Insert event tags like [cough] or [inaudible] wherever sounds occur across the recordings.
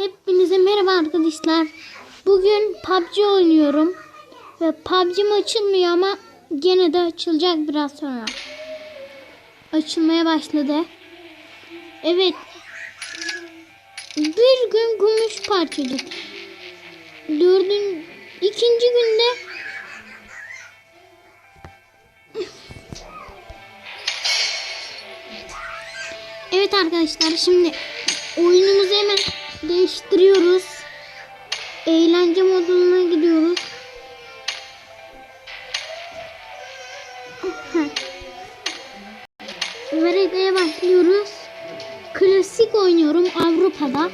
Hepinize merhaba arkadaşlar. Bugün PUBG oynuyorum. Ve PUBG'm açılmıyor ama gene de açılacak biraz sonra. Açılmaya başladı. Evet. Bir gün gümüş parçacık. Dördün, ikinci günde Evet arkadaşlar şimdi oyunumuzu hemen değiştiriyoruz. Eğlence moduna gidiyoruz. [laughs] Vereda'ya başlıyoruz. Klasik oynuyorum Avrupa'da.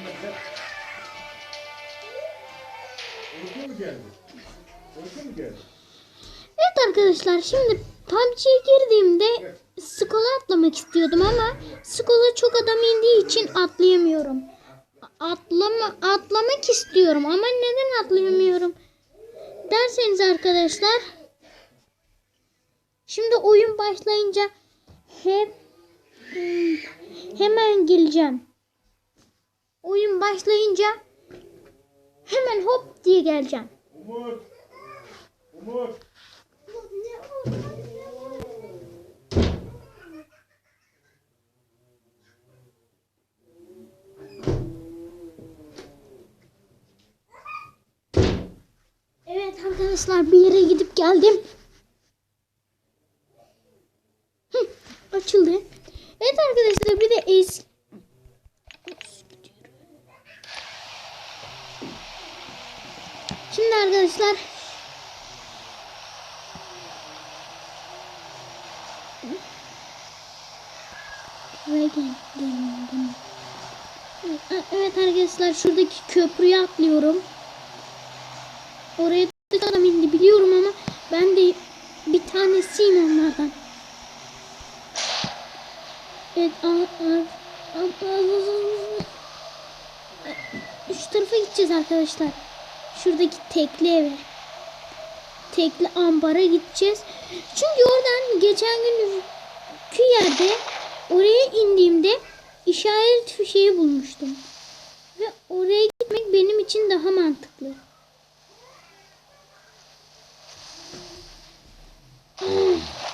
Evet arkadaşlar şimdi PUBG'ye girdiğimde skola atlamak istiyordum ama skola çok adam indiği için atlayamıyorum. Atlama, atlamak istiyorum ama neden atlayamıyorum derseniz arkadaşlar şimdi oyun başlayınca hep hemen geleceğim. Oyun başlayınca hemen hop diye geleceğim. Umut! Umut! Evet arkadaşlar bir yere gidip geldim. Hı, açıldı. Evet arkadaşlar bir de es Şimdi arkadaşlar. Evet arkadaşlar şuradaki köprüye atlıyorum. Oraya da adam indi biliyorum ama ben de bir tanesiyim onlardan. Evet, şu tarafa gideceğiz arkadaşlar. Şuradaki tekli eve. Tekli ambara gideceğiz. Çünkü oradan geçen günkü yerde oraya indiğimde işaret fişeği bulmuştum. Ve oraya gitmek benim için daha mantıklı.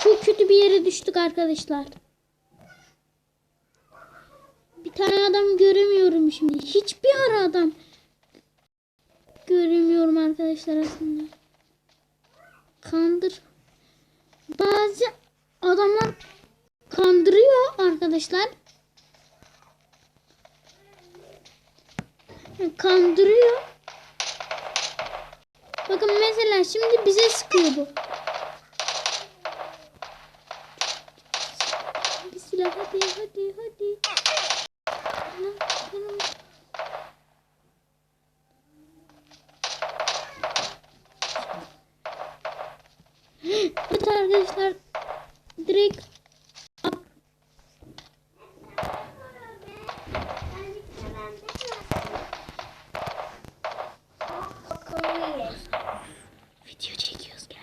Çok kötü bir yere düştük arkadaşlar. Bir tane adam göremiyorum şimdi. Hiçbir ara adam göremiyorum arkadaşlar aslında. Kandır. Bazı adamlar kandırıyor arkadaşlar. Kandırıyor. Bakın mesela şimdi bize sıkıyor bu. Bir silah hadi hadi hadi. Lan, lan. Evet arkadaşlar direkt video çekiyoruz gel.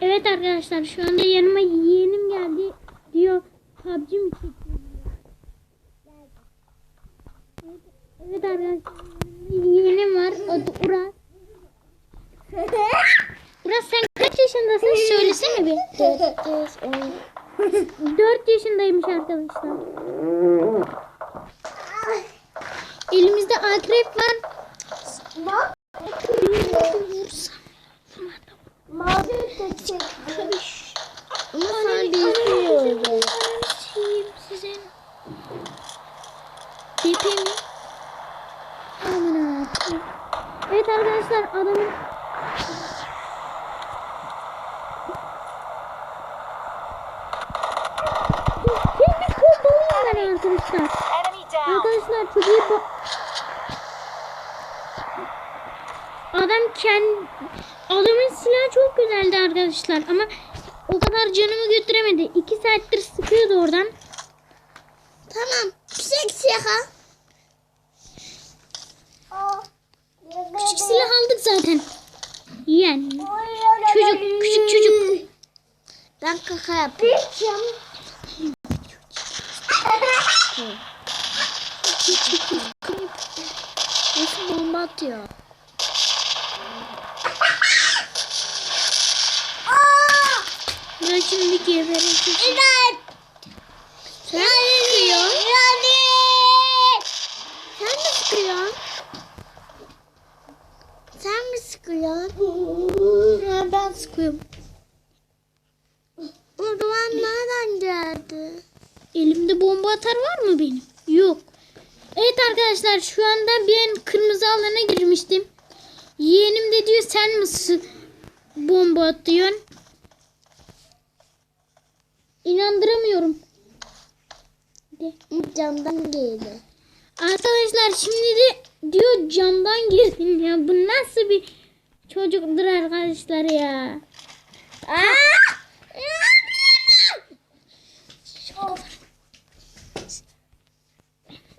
Evet arkadaşlar şu anda yanıma yeğenim geldi diyor PUBG mi çekiyor? Evet, evet arkadaşlar yeğenim var adı Uras. [laughs] Uras sen yaşındasın söylesene bir. [laughs] 4 yaşındaymış arkadaşlar. Elimizde akrep var. Vursam. Mavi çekti. Ama sen bilmiyorum. size. DP mi? Aman Allah'ım. Evet arkadaşlar adamın Kendi pompalıyım ben arkadaşlar. Enemy down. Arkadaşlar çok iyi po- Adam kendi adamın silahı çok güzeldi arkadaşlar ama o kadar canımı götüremedi. İki saattir sıkıyordu oradan. Tamam. Küçük silah. Küçük silah aldık zaten. Yani çocuk küçük çocuk. Ben kaka yapayım. atıyor. Ben şimdi gebereceğim. İnan. Sen sıkıyor. Sen mi sıkıyorsun? Sen mi sıkıyorsun? Ha, ben sıkıyorum. O zaman nereden geldi? Elimde bomba atar var mı benim? Yok. Evet arkadaşlar şu anda ben kırmızı alana girmiştim. Yeğenim de diyor sen mi bomba atıyorsun? İnandıramıyorum. Camdan geldi. Arkadaşlar şimdi de diyor camdan girdin ya. Bu nasıl bir çocuktur arkadaşlar ya. Aa!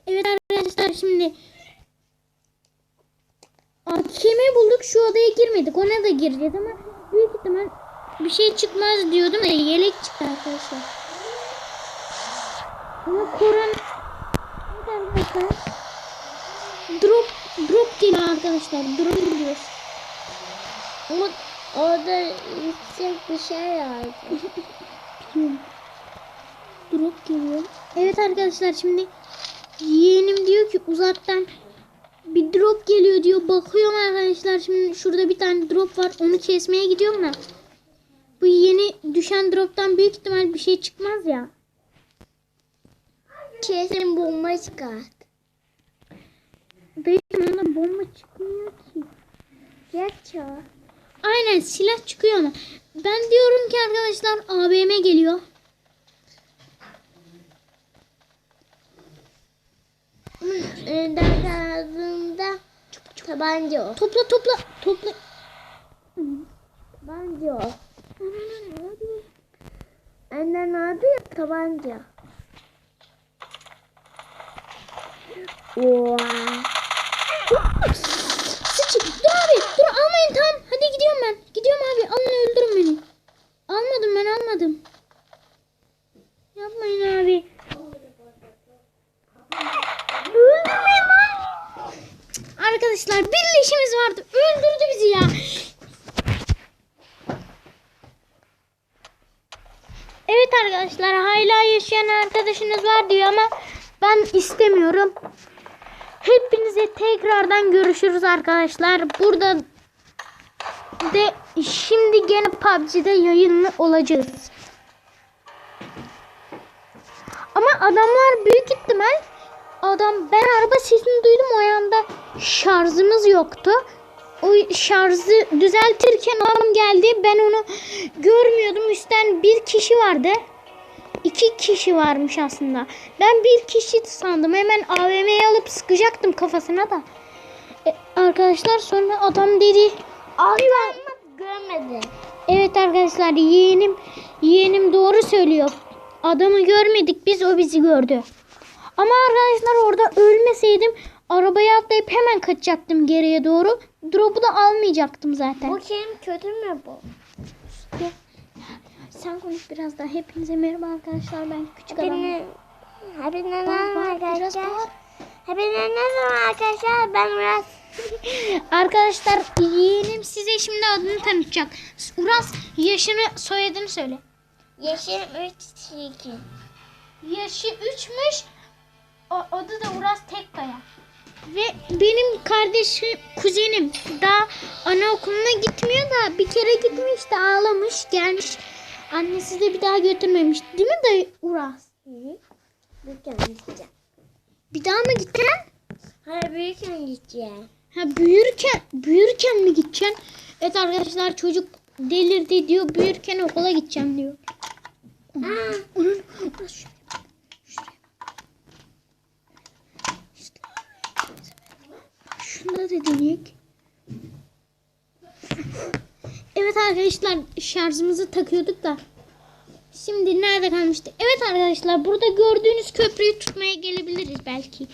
Evet arkadaşlar şimdi AKM bulduk şu odaya girmedik ona da gireceğiz ama büyük ihtimal bir şey çıkmaz diyordum da yelek çıktı arkadaşlar. Ama Evet arkadaşlar. Drop drop geliyor arkadaşlar drop geliyor. Ama orada yüksek bir şey vardı. Drop geliyor. Evet arkadaşlar şimdi yeğenim diyor ki uzaktan bir drop geliyor diyor. Bakıyorum arkadaşlar şimdi şurada bir tane drop var. Onu kesmeye gidiyorum da. Bu yeni düşen droptan büyük ihtimal bir şey çıkmaz ya. Kesin bomba çıkart. Benim ona bomba çıkmıyor ki. Ya. Aynen silah çıkıyor ama. Ben diyorum ki arkadaşlar AVM geliyor. Önden kaldığında tabanca o. Topla topla topla. Tabanca o. Önden aldı ya tabanca. Oha. Sıçı. Dur abi. Dur almayın tamam. Hadi gidiyorum ben. Gidiyorum abi. Alın öldürün beni. Almadım ben almadım. Yapmayın abi. Öldürmeyin lan. Arkadaşlar bir işimiz vardı. Öldürdü bizi ya. Evet arkadaşlar hala yaşayan arkadaşınız var diyor ama ben istemiyorum. Hepinize tekrardan görüşürüz arkadaşlar. Burada de şimdi gene PUBG'de yayınlı olacağız. Ama adamlar büyük ihtimal adam ben araba sesini duydum o anda şarjımız yoktu. O şarjı düzeltirken adam geldi. Ben onu görmüyordum. Üstten bir kişi vardı. İki kişi varmış aslında. Ben bir kişi sandım. Hemen AVM'yi alıp sıkacaktım kafasına da. E, arkadaşlar sonra adam dedi. Abi ben görmedi. Evet arkadaşlar yeğenim yeğenim doğru söylüyor. Adamı görmedik biz o bizi gördü. Ama arkadaşlar orada ölmeseydim arabaya atlayıp hemen kaçacaktım geriye doğru. Drop'u da almayacaktım zaten. Bu kim kötü mü bu? Sen konuş biraz daha. Hepinize merhaba arkadaşlar. Ben küçük adam. Hepinize merhaba arkadaşlar. Hepinize merhaba arkadaşlar. Ben biraz [laughs] Arkadaşlar yeğenim size şimdi adını tanıtacak. Uras yaşını soyadını söyle. Yeşil 3 2. Yaşı 3'müş. Adı da Uras Tekkaya. Ve benim kardeşim, kuzenim daha anaokuluna gitmiyor da bir kere gitmiş de ağlamış gelmiş. Annesi de bir daha götürmemiş. Değil mi dayı Uras? Büyükken gideceğim. Bir daha mı gideceksin? Hayır büyükken gideceğim. Ha büyürken, büyürken mi gideceksin? Evet arkadaşlar çocuk delirdi diyor. Büyürken okula gideceğim diyor. Ha. Onun Uras şuraya bak. Şuraya bak. İşte. Şunda da deneyek. Evet arkadaşlar şarjımızı takıyorduk da. Şimdi nerede kalmıştı? Evet arkadaşlar burada gördüğünüz köprüyü tutmaya gelebiliriz belki.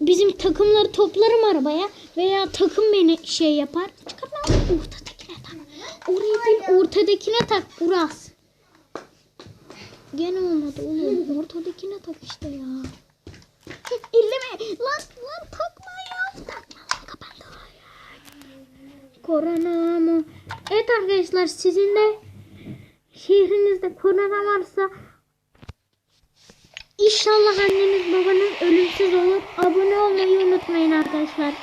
Bizim takımları toplarım arabaya veya takım beni şey yapar. Çıkar lan ortadakine tak. Oraya değil ortadakine tak Uras. Gene olmadı oğlum. Ortadakine tak işte ya. Elleme. Lan lan takma ya. Takma lan kapandı. Korona mı? Evet arkadaşlar sizin de şehrinizde korona varsa İnşallah anneniz babanız ölümsüz olur. Abone olmayı unutmayın arkadaşlar.